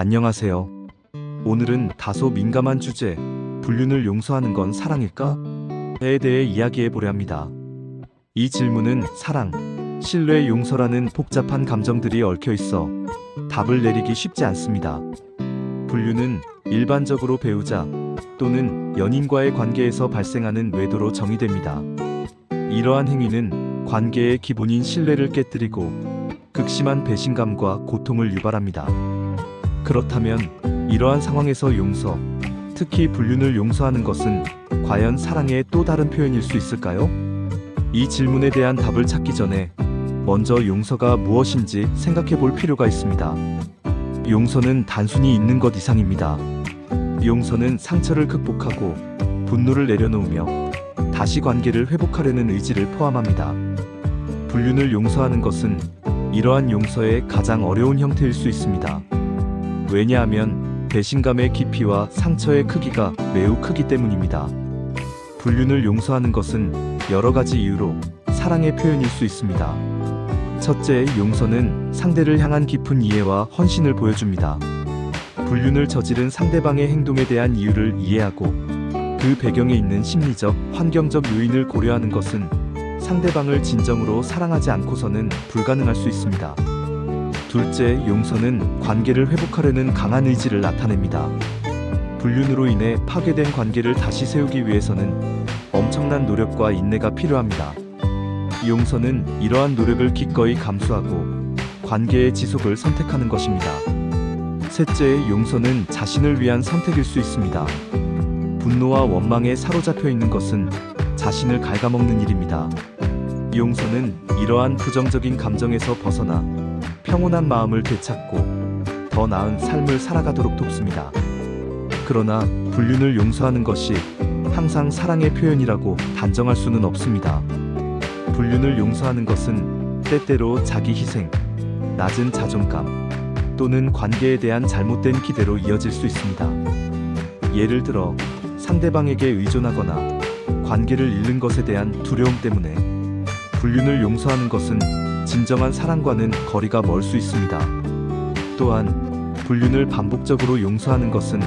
안녕하세요. 오늘은 다소 민감한 주제, 불륜을 용서하는 건 사랑일까? 에 대해 이야기해 보려 합니다. 이 질문은 사랑, 신뢰, 용서라는 복잡한 감정들이 얽혀 있어 답을 내리기 쉽지 않습니다. 불륜은 일반적으로 배우자 또는 연인과의 관계에서 발생하는 외도로 정의됩니다. 이러한 행위는 관계의 기본인 신뢰를 깨뜨리고 극심한 배신감과 고통을 유발합니다. 그렇다면 이러한 상황에서 용서, 특히 불륜을 용서하는 것은 과연 사랑의 또 다른 표현일 수 있을까요? 이 질문에 대한 답을 찾기 전에 먼저 용서가 무엇인지 생각해 볼 필요가 있습니다. 용서는 단순히 있는 것 이상입니다. 용서는 상처를 극복하고 분노를 내려놓으며 다시 관계를 회복하려는 의지를 포함합니다. 불륜을 용서하는 것은 이러한 용서의 가장 어려운 형태일 수 있습니다. 왜냐하면 배신감의 깊이와 상처의 크기가 매우 크기 때문입니다. 불륜을 용서하는 것은 여러 가지 이유로 사랑의 표현일 수 있습니다. 첫째, 용서는 상대를 향한 깊은 이해와 헌신을 보여줍니다. 불륜을 저지른 상대방의 행동에 대한 이유를 이해하고 그 배경에 있는 심리적, 환경적 요인을 고려하는 것은 상대방을 진정으로 사랑하지 않고서는 불가능할 수 있습니다. 둘째, 용서는 관계를 회복하려는 강한 의지를 나타냅니다. 불륜으로 인해 파괴된 관계를 다시 세우기 위해서는 엄청난 노력과 인내가 필요합니다. 용서는 이러한 노력을 기꺼이 감수하고 관계의 지속을 선택하는 것입니다. 셋째, 용서는 자신을 위한 선택일 수 있습니다. 분노와 원망에 사로잡혀 있는 것은 자신을 갉아먹는 일입니다. 용서는 이러한 부정적인 감정에서 벗어나 평온한 마음을 되찾고 더 나은 삶을 살아가도록 돕습니다. 그러나 불륜을 용서하는 것이 항상 사랑의 표현이라고 단정할 수는 없습니다. 불륜을 용서하는 것은 때때로 자기 희생, 낮은 자존감 또는 관계에 대한 잘못된 기대로 이어질 수 있습니다. 예를 들어 상대방에게 의존하거나 관계를 잃는 것에 대한 두려움 때문에 불륜을 용서하는 것은 진정한 사랑과는 거리가 멀 수 있습니다. 또한 불륜을 반복적으로 용서하는 것은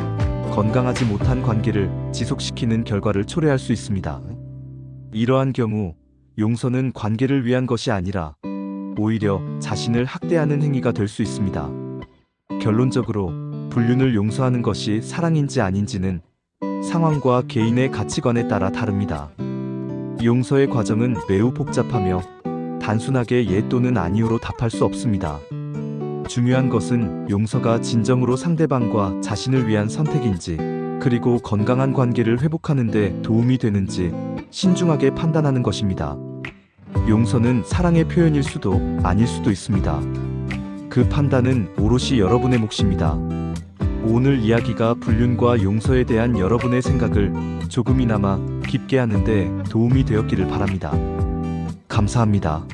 건강하지 못한 관계를 지속시키는 결과를 초래할 수 있습니다. 이러한 경우 용서는 관계를 위한 것이 아니라 오히려 자신을 학대하는 행위가 될 수 있습니다. 결론적으로 불륜을 용서하는 것이 사랑인지 아닌지는 상황과 개인의 가치관에 따라 다릅니다. 용서의 과정은 매우 복잡하며 단순하게 예 또는 아니오로 답할 수 없습니다. 중요한 것은 용서가 진정으로 상대방과 자신을 위한 선택인지, 그리고 건강한 관계를 회복하는 데 도움이 되는지 신중하게 판단하는 것입니다. 용서는 사랑의 표현일 수도 아닐 수도 있습니다. 그 판단은 오롯이 여러분의 몫입니다. 오늘 이야기가 불륜과 용서에 대한 여러분의 생각을 조금이나마 깊게 하는데 도움이 되었기를 바랍니다. 감사합니다.